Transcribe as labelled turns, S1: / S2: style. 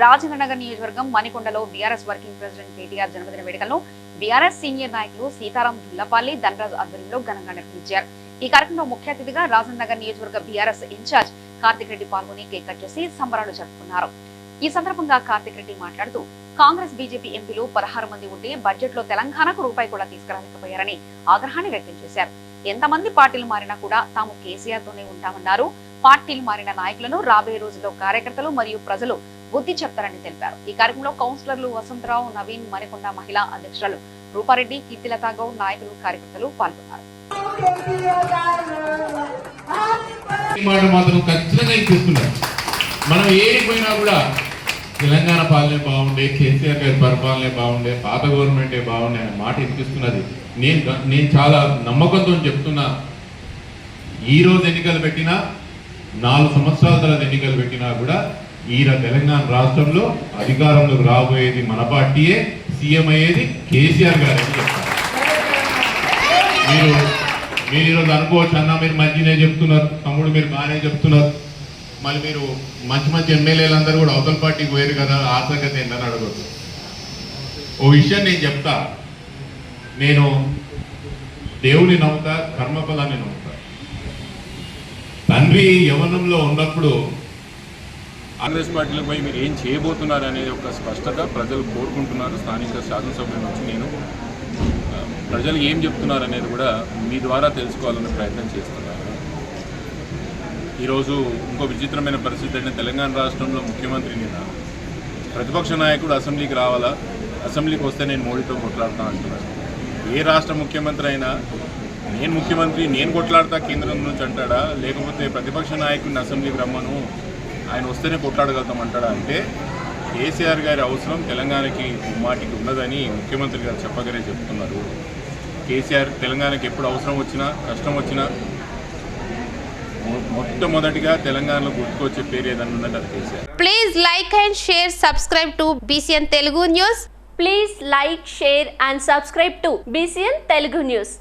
S1: రాజేంద్రనగర్ నియోజకవర్గం మణికొండలో BRS working president KTR జన్మదిన వేడుకలను బీఆర్ఎస్ సీనియర్ నాయకులు సీతారాం దుల్లపల్లి ధనరాజ్ ఆధ్వర్యంలో ఘనంగా నిర్వహించారు. ఈ కార్యక్రమంలో ముఖ్య అతిథిగా రాజేంద్రనగర్ నియోజకవర్గ బీఆర్ఎస్ ఇన్ఛార్జ్ కార్తిక్ రెడ్డి పాల్గొని కేక్ కట్ చేసి సంబరాలు జరుపుకున్నారు. ఈ సందర్భంగా కార్తిక్ రెడ్డి మాట్లాడుతూ కాంగ్రెస్ బీజేపీ ఎంపీలు పదహారు మంది ఉంటే బడ్జెట్లో తెలంగాణకు రూపాయి కూడా తీసుకురాలేకపోయారని ఆగ్రహాన్ని వ్యక్తం చేశారు. ఎంతమంది పార్టీలు మారినా కూడా తాము కేసీఆర్ తోనే ఉంటామన్నారు. పార్టీలు మారిన నాయకులను రాబోయే రోజుల్లో కార్యకర్తలు మరియు ప్రజలు బుద్ధి చెప్తారని తెలిపారు. ఈ కార్యక్రమంలో కౌన్సిలర్లు వసంతరావు నవీన్ మరికొండ మహిళా అధ్యక్షురాలు రూపారెడ్డి కీర్తిలతా గౌడ్ నాయకులు కార్యకర్తలు పాల్గొన్నారు.
S2: మాత్రం ఖచ్చితంగా మనం ఏడికి పోయినా కూడా తెలంగాణ పాలనే బాగుండే కేసీఆర్ గారి పరిపాలనే బాగుండే పాత గవర్నమెంటే బాగుండే అనే మాట వినిపిస్తున్నది నేను నేను చాలా నమ్మకంతో చెప్తున్నా. ఈ ఎన్నికలు పెట్టినా నాలుగు సంవత్సరాల తర్వాత ఎన్నికలు పెట్టినా కూడా ఈయన తెలంగాణ రాష్ట్రంలో అధికారంలోకి రాబోయేది మన పార్టీయే సీఎం అయ్యేది కేసీఆర్ గారని చెప్తారు. మీరు మీరు ఈరోజు అనుకోవచ్చు అన్న మీరు మంచినే చెప్తున్నారు తమ్ముడు మీరు బాగానే చెప్తున్నారు. మళ్ళీ మీరు మంచి మంచి ఎమ్మెల్యేలు అందరూ కూడా అవతల పార్టీకి పోయారు కదా ఆసక్తి ఏంటని అడగచ్చు ఓ విషయం నేను చెప్తా. నేను దేవుని నమ్ముతా కర్మఫలాన్ని నమ్ముతా. తండ్రి యవనంలో ఉన్నప్పుడు
S3: కాంగ్రెస్ పార్టీలపై పోయి మీరు ఏం చేయబోతున్నారు అనేది ఒక స్పష్టత ప్రజలు కోరుకుంటున్నారు. స్థానిక శాసనసభ్యుల నుంచి నేను ప్రజలు ఏం చెప్తున్నారు అనేది కూడా మీ ద్వారా తెలుసుకోవాలనే ప్రయత్నం చేస్తున్నాను. ఈరోజు ఇంకో విచిత్రమైన పరిస్థితి అంటే తెలంగాణ రాష్ట్రంలో ముఖ్యమంత్రి నిన్న ప్రతిపక్ష నాయకుడు అసెంబ్లీకి రావాలా? అసెంబ్లీకి వస్తే నేను మోడీతో కొట్లాడతా అంటున్నాను ఏ రాష్ట్ర ముఖ్యమంత్రి అయినా నేను ముఖ్యమంత్రి నేను కొట్లాడతా కేంద్రం నుంచి అంటాడా? లేకపోతే ప్రతిపక్ష నాయకుడిని అసెంబ్లీకి రమ్మను? ఆయన వస్తేనే కొట్లాడగలుగుతాం అంటాడా అంటే కేసీఆర్ గారి అవసరం తెలంగాణకి మాటికి ఉన్నదని ముఖ్యమంత్రి గారు చెప్పగానే చెప్తున్నారు. కేసీఆర్ తెలంగాణకి ఎప్పుడు అవసరం వచ్చినా కష్టం వచ్చినా మొ- మొట్టమొదటిగా తెలంగాణలో గుర్తుకొచ్చే పేరు ఏదన్నా ఉందంటే అది KCR.
S4: Please like and share subscribe to BCN Telugu news
S5: please like share and subscribe to BCN Telugu news